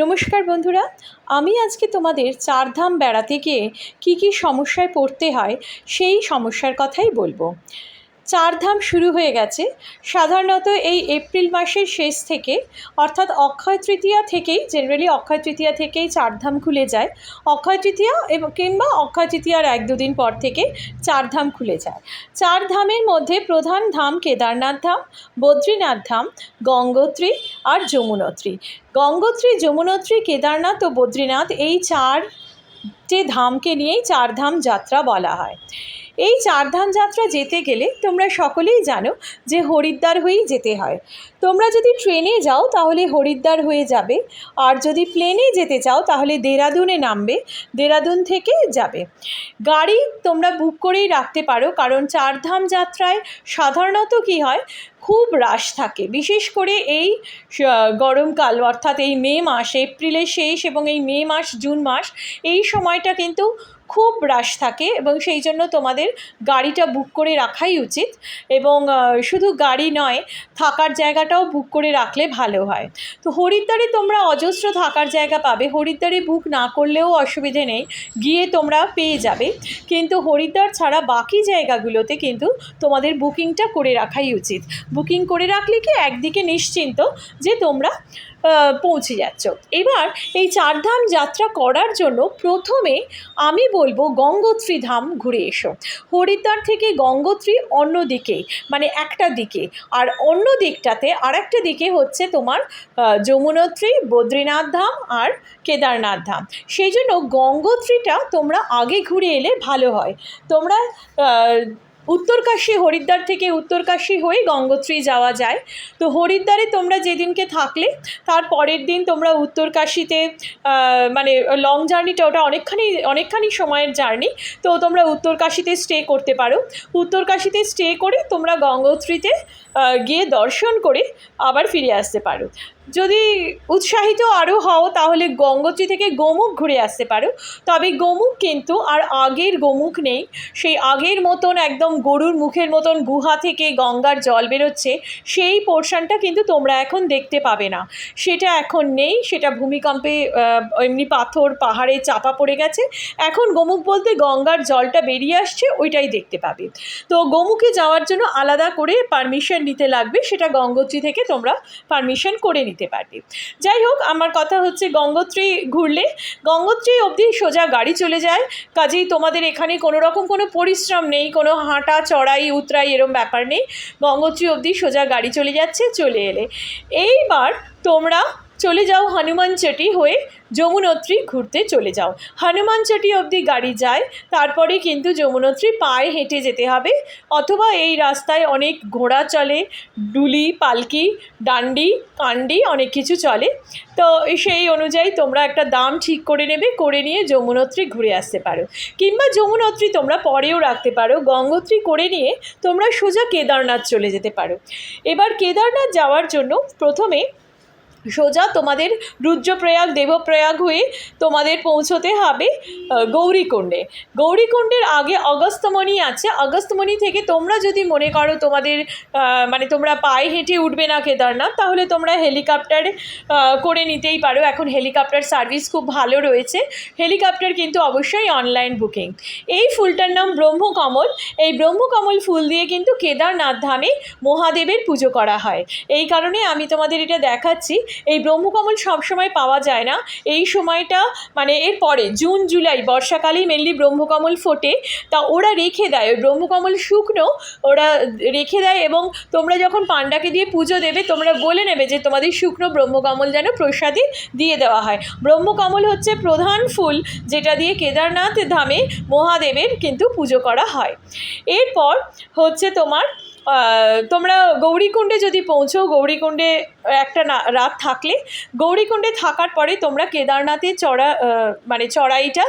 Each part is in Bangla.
নমস্কার বন্ধুরা, আমি আজকে তোমাদের চারধাম বেড়াতে গিয়ে কী কী সমস্যায় পড়তে হয় সেই সমস্যার কথাই বলব। চারধাম শুরু হয়ে গেছে। সাধারণত এই এপ্রিল মাসের শেষ থেকে, অর্থাৎ অক্ষয় তৃতীয়া থেকেই জেনারেলি অক্ষয় তৃতীয়া থেকেই চারধাম খুলে যায়। অক্ষয় তৃতীয়া এবং কিংবা অক্ষয় তৃতীয়ার এক দুদিন পর থেকে চারধাম খুলে যায়। চার ধামের মধ্যে প্রধান ধাম কেদারনাথ ধাম, বদ্রীনাথ ধাম, গঙ্গোত্রী আর যমুনোত্রী। গঙ্গোত্রী, যমুনোত্রী, কেদারনাথ ও বদ্রীনাথ এই চারটে ধামকে নিয়েই চারধাম যাত্রা বলা হয়। এই চারধাম যাত্রা যেতে গেলে তোমরা সকলেই জানো যে হরিদ্বার হয়েই যেতে হয়। তোমরা যদি ট্রেনে যাও তাহলে হরিদ্বার হয়ে যাবে। আর যদি প্লেনে যেতে চাও তাহলে দেরাদুনে নামবে, দেরাদুন থেকে যাবে। গাড়ি তোমরা বুক করেই রাখতে পারো, কারণ চারধাম যাত্রায় সাধারণত কী হয়, খুব রাশ থাকে। বিশেষ করে এই গরমকাল অর্থাৎ এই মে মাস, এপ্রিলের শেষ এবং এই মে মাস, জুন মাস, এই সময়টা কিন্তু খুব রাশ থাকে এবং সেই জন্য তোমাদের গাড়িটা বুক করে রাখাই উচিত এবং শুধু গাড়ি নয়, থাকার জায়গাটাও বুক করে রাখলে ভালো হয়। তো হরিদ্বারে তোমরা অজস্র থাকার জায়গা পাবে। হরিদ্বারে বুক না করলেও অসুবিধে নেই, গিয়ে তোমরা পেয়ে যাবে। কিন্তু হরিদ্বার ছাড়া বাকি জায়গাগুলোতে কিন্তু তোমাদের বুকিংটা করে রাখাই উচিত। বুকিং করে রাখলে কি একদিকে নিশ্চিন্ত যে তোমরা পৌঁছে যাচ্ছ। এবার এই চারধাম যাত্রা করার জন্য প্রথমে আমি বলব, গঙ্গোত্রী ধাম ঘুরে এসো। হরিদ্বার থেকে গঙ্গোত্রী অন্য দিকে মানে একটা দিকে। আর অন্য দিকটাতে আর একটা দিকে হচ্ছে তোমার যমুনোত্রী, বদ্রীনাথ ধাম আর কেদারনাথ ধাম। সেই জন্য গঙ্গোত্রীটা তোমরা আগে ঘুরে এলে ভালো হয়। তোমরা উত্তরকাশী হরিদ্বার থেকে উত্তরকাশী হয়ে গঙ্গোত্রী যাওয়া যায়। তো হরিদ্বারে তোমরা যেদিনকে থাকলে, তার পরের দিন তোমরা উত্তরকাশীতে মানে লং জার্নিটা ওটা অনেকখানি অনেকখানি সময়ের জার্নি তো তোমরা উত্তরকাশীতে স্টে করতে পারো। উত্তরকাশীতে স্টে করে তোমরা গঙ্গোত্রীতে গিয়ে দর্শন করে আবার ফিরে আসতে পারো। যদি উৎসাহিত আরও হও, তাহলে গঙ্গোত্রী থেকে গোমুখ ঘুরে আসতে পারো। তবে গোমুখ কিন্তু আর আগের গোমুখ নেই। সেই আগের মতন একদম গরুর মুখের মতন গুহা থেকে গঙ্গার জল বেরোচ্ছে, সেই পোর্শনটা কিন্তু তোমরা এখন দেখতে পাবে না। সেটা এখন নেই, সেটা ভূমিকম্পে এমনি পাথর, পাহাড়ে চাপা পড়ে গেছে। এখন গোমুখ বলতে গঙ্গার জলটা বেরিয়ে আসছে, ওইটাই দেখতে পাবে। তো গোমুখে যাওয়ার জন্য আলাদা করে পারমিশন নিতে লাগবে, সেটা গঙ্গোত্রী থেকে তোমরা পারমিশন করে নিতে পারবে। যাই হোক, আমার কথা হচ্ছে গঙ্গোত্রী ঘুরলে। গঙ্গোত্রী অবধি সোজা গাড়ি চলে যায়। কাজেই তোমাদের এখানে কোনো রকম কোনো পরিশ্রম নেই, কোনো হাঁটা, চড়াই, উতরাই এরম ব্যাপার নেই। গঙ্গোত্রী অবধি সোজা গাড়ি চলে যাচ্ছে, চলে এলে। এইবার তোমরা চলে যাও হনুমান হনুমানচটি হয়ে যমুনত্রী ঘুরতে চলে যাও। হনুমান হনুমানচটি অবধি গাড়ি যায়, তারপরে কিন্তু যমুনোত্রী পায়ে হেঁটে যেতে হবে। অথবা এই রাস্তায় অনেক ঘোড়া চলে, ডুলি, পালকি, ডান্ডি, কান্ডি অনেক কিছু চলে। তো সেই অনুযায়ী তোমরা একটা দাম ঠিক করে নেবে, করে নিয়ে যমুনোত্রী ঘুরে আসতে পারো। কিংবা যমুনত্রী তোমরা পরেও রাখতে পারো। গঙ্গোত্রী করে নিয়ে তোমরা সোজা কেদারনাথ চলে যেতে পারো। এবার কেদারনাথ যাওয়ার জন্য প্রথমে সোজা তোমাদের রুদ্রপ্রয়াগ, দেবপ্রয়াগ হয়ে তোমাদের পৌঁছতে হবে গৌরীকুণ্ডে। গৌরীকুণ্ডের আগে অগস্ত্যমণি আছে। অগস্ত্যমণি থেকে তোমরা যদি মনে করো তোমাদের মানে তোমরা পায়ে হেঁটে উঠবে না কেদারনাথ, তাহলে তোমরা হেলিকপ্টার করে নিতেই পারো। এখন হেলিকপ্টার সার্ভিস খুব ভালো রয়েছে। হেলিকপ্টার কিন্তু অবশ্যই অনলাইন বুকিং এই ফুলটার নাম ব্রহ্মকমল। এই ব্রহ্মকমল ফুল দিয়ে কিন্তু কেদারনাথ ধামে মহাদেবের পুজো করা হয়। এই কারণে আমি তোমাদের এটা দেখাচ্ছি। এই ব্রহ্মকমল সবসময় পাওয়া যায় না। এই সময়টা মানে এর পরে, জুন, জুলাই, বর্ষাকালেই মেনলি ব্রহ্মকমল ফোটে। তা ওরা রেখে দেয়, ওই ব্রহ্মকমল শুকনো, ওরা রেখে দেয় এবং তোমরা যখন পাণ্ডাকে দিয়ে পুজো দেবে, তোমরা বলে নেবে যে তোমাদের শুকনো ব্রহ্মকমল যেন প্রসাদে দিয়ে দেওয়া হয়। ব্রহ্মকমল হচ্ছে প্রধান ফুল যেটা দিয়ে কেদারনাথ ধামে মহাদেবের কিন্তু পুজো করা হয়। এরপর হচ্ছে তোমার তোমরা গৌরীকুণ্ডে যদি পৌঁছো, গৌরীকুণ্ডে একটা রাত থাকলে। গৌরীকুণ্ডে থাকার পরে তোমরা কেদারনাথে চড়া মানে চড়াইটা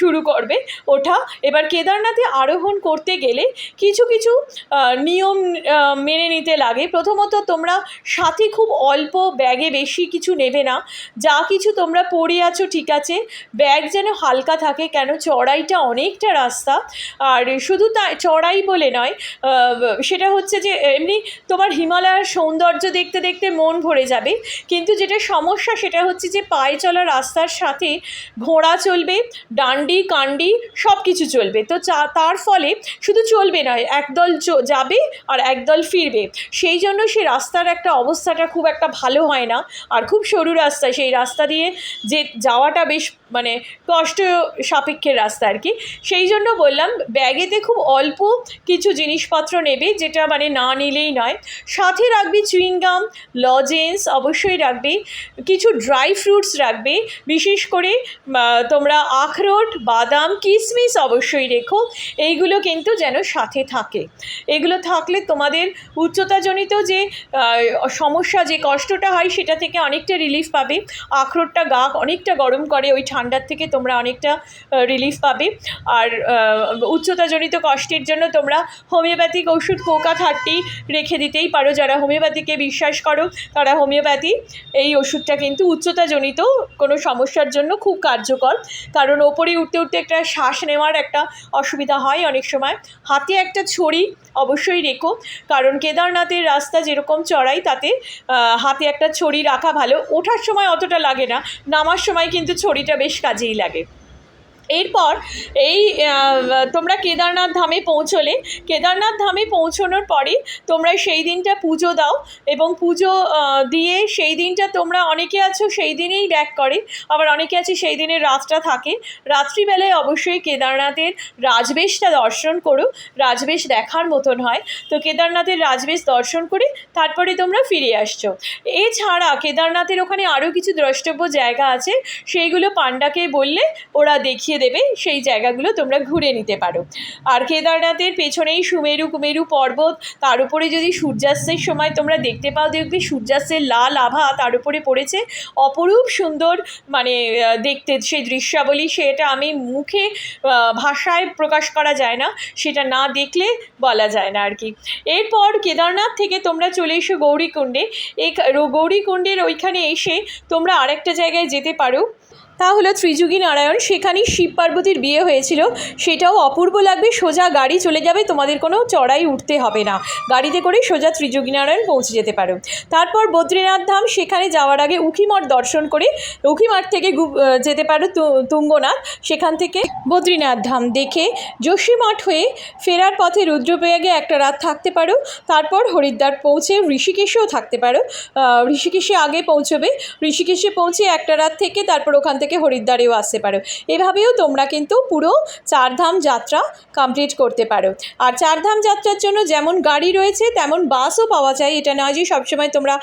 শুরু করবে ওঠা। এবার কেদারনাথে আরোহণ করতে গেলে কিছু কিছু নিয়ম মেনে নিতে লাগে। প্রথমত তোমরা সাথে খুব অল্প ব্যাগে বেশি কিছু নেবে না। যা কিছু তোমরা পড়ে আছো, ঠিক আছে। ব্যাগ যেন হালকা থাকে, কেন চড়াইটা অনেকটা রাস্তা। আর শুধু তাই চড়াই বলে নয় সেটা হচ্ছে যে, এমনি তোমার হিমালয়ের সৌন্দর্য দেখতে দেখতে মন মন ভরে যাবে। কিন্তু যেটা সমস্যা সেটা হচ্ছে যে পায়ে চলা রাস্তার সাথে ঘোড়া চলবে, ডান্ডি, কান্ডি সব কিছু চলবে। তো তার ফলে শুধু চলবে নয়, একদল যাবে আর একদল ফিরবে। সেই জন্য সেই রাস্তার একটা অবস্থাটা খুব একটা ভালো হয় না। আর খুব সরু রাস্তা, সেই রাস্তা দিয়ে যে যাওয়াটা বেশ মানে কষ্ট সাপেক্ষের রাস্তা আর কি। সেই জন্য বললাম, ব্যাগেতে খুব অল্প কিছু জিনিসপত্র নেবে, যেটা মানে না নিলেই নয়। সাথে রাখবে চুইংগাম লজেন্স অবশ্যই রাখবে, কিছু ড্রাই ফ্রুটস রাখবে, বিশেষ করে তোমরা আখরোট, বাদাম কিশমিশ অবশ্যই রেখো, এইগুলো কিন্তু যেন সাথে থাকে। এগুলো থাকলে তোমাদের উচ্চতাজনিত যে সমস্যা, যে কষ্টটা হয় সেটা থেকে অনেকটা রিলিফ পাবে। আখরোটটা গা অনেকটা গরম করে, ওই ঠান্ডার থেকে তোমরা অনেকটা রিলিফ পাবে। আর উচ্চতাজনিত কষ্টের জন্য তোমরা হোমিওপ্যাথিক ওষুধ কোকা থার্টি রেখে দিতেই পারো। যারা হোমিওপ্যাথিকে বিশ্বাস করো তারা হোমিওপ্যাথি, এই ওষুধটা কিন্তু উচ্চতাজনিত কোনো সমস্যার জন্য খুব কার্যকর। কারণ ওপরে উঠতে উঠতে একটা শ্বাস নেওয়ার একটা অসুবিধা হয় অনেক সময়। হাতে একটা ছড়ি অবশ্যই রেখো। কারণ কেদারনাথের রাস্তা যেরকম চড়াই, তাতে হাতে একটা ছড়ি রাখা ভালো। ওঠার সময় অতটা লাগে না। নামার সময় কিন্তু ছড়িটা বেশ কাজেই লাগে। এরপর এই তোমরা কেদারনাথ ধামে পৌঁছলে। কেদারনাথ ধামে পৌঁছানোর পরে তোমরা সেই দিনটা পুজো দাও এবং পুজো দিয়ে সেই দিনটা তোমরা অনেকে আছো সেই দিনেই ব্যাক করে, আবার অনেকে আছে সেই দিনের রাতটা থাকে। রাত্রিবেলায় অবশ্যই কেদারনাথের রাজবেশটা দর্শন করো, রাজবেশ দেখার মতন হয়। তো কেদারনাথের রাজবেশ দর্শন করে তারপরে তোমরা ফিরে আসছো। এছাড়া কেদারনাথের ওখানে আরও কিছু দ্রষ্টব্য জায়গা আছে, সেইগুলো পান্ডাকে বললে ওরা দেখিয়ে দেবে, সেই জায়গাগুলো তোমরা ঘুরে নিতে পারো। আর কেদারনাথের পেছনেই সুমেরু কুমেরু পর্বত, তার উপরে যদি সূর্যাস্তের সময় তোমরা দেখতে পাও, দেখবে সূর্যাস্তের লাল আভা তার উপরে পড়েছে। অপরূপ সুন্দর মানে দেখতে সেই দৃশ্যাবলী, সেটা আমি মুখে ভাষায় প্রকাশ করা যায় না, সেটা না দেখলে বলা যায় না আর কি এরপর কেদারনাথ থেকে তোমরা চলে এসো গৌরীকুণ্ডে। এই গৌরীকুণ্ডের ওইখানে এসে তোমরা আরেকটা জায়গায় যেতে পারো। তা হলো ত্রিযুগী নারায়ণ, সেখানেই শিব পার্বতীর বিয়ে হয়েছিল। সেটাও অপূর্ব লাগবে, সোজা গাড়ি চলে যাবে, তোমাদের কোনো চড়াই উঠতে হবে না। গাড়িতে করে সোজা ত্রিযুগী নারায়ণ পৌঁছে যেতে পারো। তারপর বদ্রীনাথ ধাম, সেখানে যাওয়ার আগে উখিমঠ দর্শন করে উখিমঠ থেকে যেতে পারো তুঙ্গনাথ। সেখান থেকে বদ্রীনাথ ধাম দেখে যোশীমঠ হয়ে ফেরার পথে রুদ্রপ্রয়াগে একটা রাত থাকতে পারো। তারপর হরিদ্বার পৌঁছে ঋষিকেশেও থাকতে পারো। ঋষিকেশে আগে পৌঁছবে। ঋষিকেশে পৌঁছে একটা রাত থেকে তারপর ওখান থেকে হরিদ্বারেও আসতে পারো। এভাবেও তোমরা কিন্তু পুরো চারধাম যাত্রা কমপ্লিট করতে পারো। আর চারধাম যাত্রার জন্য যেমন গাড়ি রয়েছে, তেমন বাসও পাওয়া যায়। এটা নয় যে সবসময় তোমরা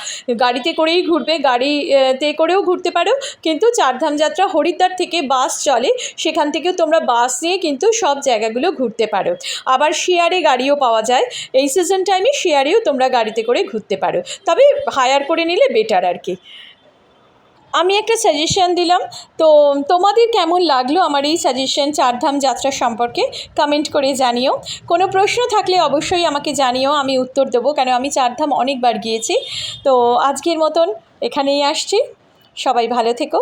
গাড়িতে করেই ঘুরবে, গাড়িতে করেও ঘুরতে পারো। কিন্তু চারধাম যাত্রা হরিদ্বার থেকে বাস চলে, সেখান থেকেও তোমরা বাস নিয়ে কিন্তু সব জায়গাগুলো ঘুরতে পারো। আবার শেয়ারে গাড়িও পাওয়া যায়। এই সিজন টাইমে শেয়ারেও তোমরা গাড়িতে করে ঘুরতে পারো। তবে হায়ার করে নিলে বেটার আর কি। আমি একটা সাজেশন দিলাম। তো তোমাদের কেমন লাগল আমার এই সাজেশন চারধাম যাত্রা সম্পর্কে? কমেন্ট করে জানিও। কোনো প্রশ্ন থাকলে অবশ্যই আমাকে জানিও, আমি উত্তর দেবো। কেন আমি চারধাম অনেকবার গিয়েছি। তো আজকের মতন এখানেই আসছি। সবাই ভালো থেকো।